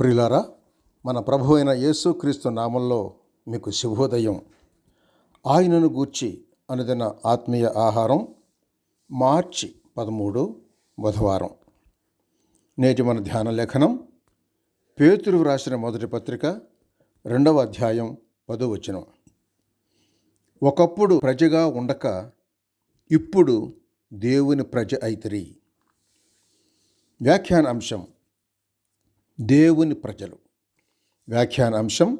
ప్రిలారా మన ప్రభు అయిన యేసుక్రీస్తు నామంలో మీకు శుభోదయం. ఆయనను గూర్చి అనుదిన ఆత్మీయ ఆహారం మార్చి పదమూడు బుధవారం. నేటి మన ధ్యాన లేఖనం పేతురు రాసిన మొదటి పత్రిక రెండవ అధ్యాయం పదో వచనం. ఒకప్పుడు ప్రజగా ఉండక ఇప్పుడు దేవుని ప్రజ అయితరి. వ్యాఖ్యాన అంశం దేవుని ప్రజలు. వ్యాఖ్యాన అంశం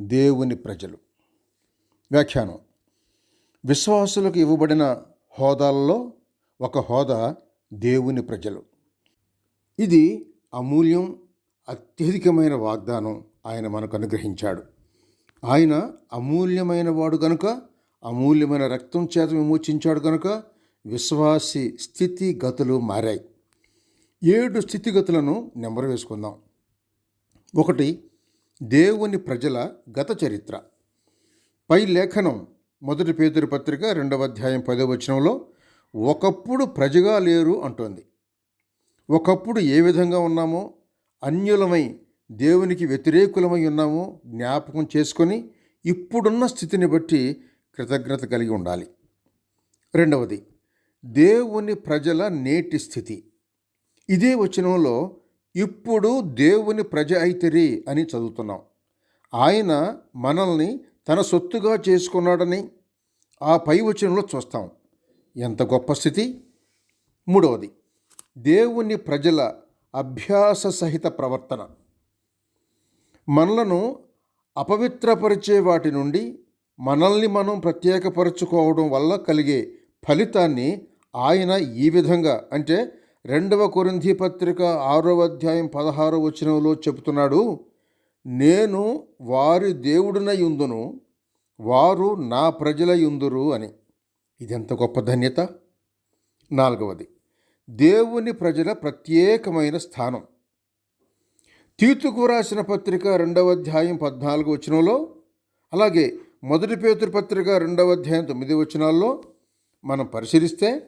దేవుని ప్రజలు. వ్యాఖ్యానం. విశ్వాసులకు ఇవ్వబడిన హోదాలలో ఒక హోదా దేవుని ప్రజలు. ఇది అమూల్యం అత్యధికమైన వాగ్దానం ఆయన మనకు అనుగ్రహించాడు. ఆయన అమూల్యమైన వాడు గనుక అమూల్యమైన రక్తం చేత విమోచించాడు గనుక విశ్వాసి స్థితిగతులు మారాయి. ఏడు స్థితిగతులను నెంబరు వేసుకుందాం. ఒకటి దేవుని ప్రజల గత చరిత్ర. పై లేఖనం మొదటి పేదరి పత్రిక రెండవ అధ్యాయం పదో వచనంలో ఒకప్పుడు ప్రజగా లేరు అంటోంది. ఒకప్పుడు ఏ విధంగా ఉన్నామో అన్యులమై దేవునికి వ్యతిరేకులమై ఉన్నామో జ్ఞాపకం చేసుకొని ఇప్పుడున్న స్థితిని బట్టి కృతజ్ఞత కలిగి ఉండాలి. రెండవది దేవుని ప్రజల నేటి స్థితి. ఇదే వచనంలో ఇప్పుడు దేవుని ప్రజ అయితిరి అని చదువుతున్నాం. ఆయన మనల్ని తన సొత్తుగా చేసుకున్నాడని ఆ పై వచనంలో చూస్తాం. ఎంత గొప్ప స్థితి? మూడవది దేవుని ప్రజల అభ్యాస సహిత ప్రవర్తన. మనలను అపవిత్రపరిచే వాటి నుండి మనల్ని మనం ప్రత్యేకపరచుకోవడం వల్ల కలిగే ఫలితాన్ని ఆయన ఈ విధంగా అంటే రెండవ కొరింథీ పత్రిక ఆరో అధ్యాయం పదహారో వచనంలో చెబుతున్నాడు నేను వారి దేవుడినై ఉందును వారు నా ప్రజల యుందురు అని. ఇదెంత గొప్ప ధన్యత? నాలుగవది దేవుని ప్రజల ప్రత్యేకమైన స్థానం తీతుకు రాసిన పత్రిక రెండవ అధ్యాయం పద్నాలుగు వచనంలో అలాగే మొదటి పేతురు పత్రిక రెండవ అధ్యాయం తొమ్మిది వచనాల్లో మనం పరిశీలిస్తే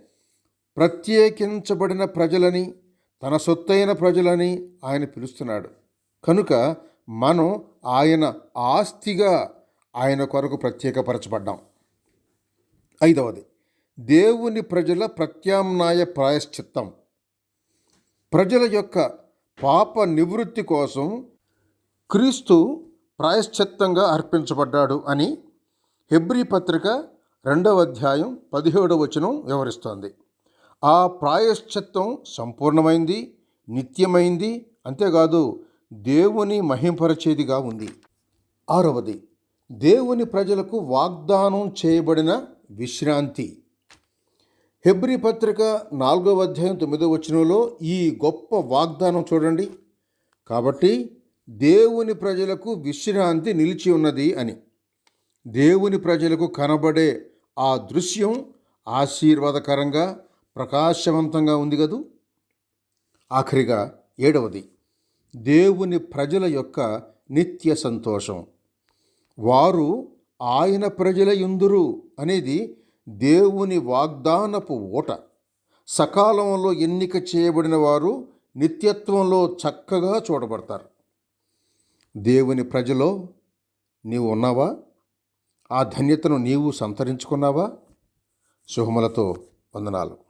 ప్రత్యేకించబడిన ప్రజలని తన సొత్తైన ప్రజలని ఆయన పిలుస్తున్నాడు. కనుక మనం ఆయన ఆస్తిగా ఆయన కొరకు ప్రత్యేకపరచబడ్డాం. ఐదవది దేవుని ప్రజల ప్రత్యామ్నాయ ప్రాయశ్చిత్తం. ప్రజల యొక్క పాప నివృత్తి కోసం క్రీస్తు ప్రాయశ్చిత్తంగా అర్పించబడ్డాడు అని హెబ్రీ పత్రిక రెండవ అధ్యాయం పదిహేడవ వచనం వివరిస్తోంది. ఆ ప్రాయశ్చిత్తం సంపూర్ణమైంది నిత్యమైంది అంతేకాదు దేవుని మహింపరచేదిగా ఉంది. ఆరవది దేవుని ప్రజలకు వాగ్దానం చేయబడిన విశ్రాంతి. హెబ్రి పత్రిక నాలుగవ అధ్యాయం తొమ్మిదో వచనంలో ఈ గొప్ప వాగ్దానం చూడండి. కాబట్టి దేవుని ప్రజలకు విశ్రాంతి నిలిచి ఉన్నది అని. దేవుని ప్రజలకు కనబడే ఆ దృశ్యం ఆశీర్వాదకరంగా ప్రకాశవంతంగా ఉంది కదూ? ఆఖరిగా ఏడవది దేవుని ప్రజల యొక్క నిత్య సంతోషం. వారు ఆయన ప్రజల యుందురు అనేది దేవుని వాగ్దానపు ఓట సకాలంలో ఎన్నిక చేయబడిన వారు నిత్యత్వంలో చక్కగా చూడబడతారు. దేవుని ప్రజలో నీవు ఉన్నావా? ఆ ధన్యతను నీవు సంతరించుకున్నావా? శుభములతో వందనాలు.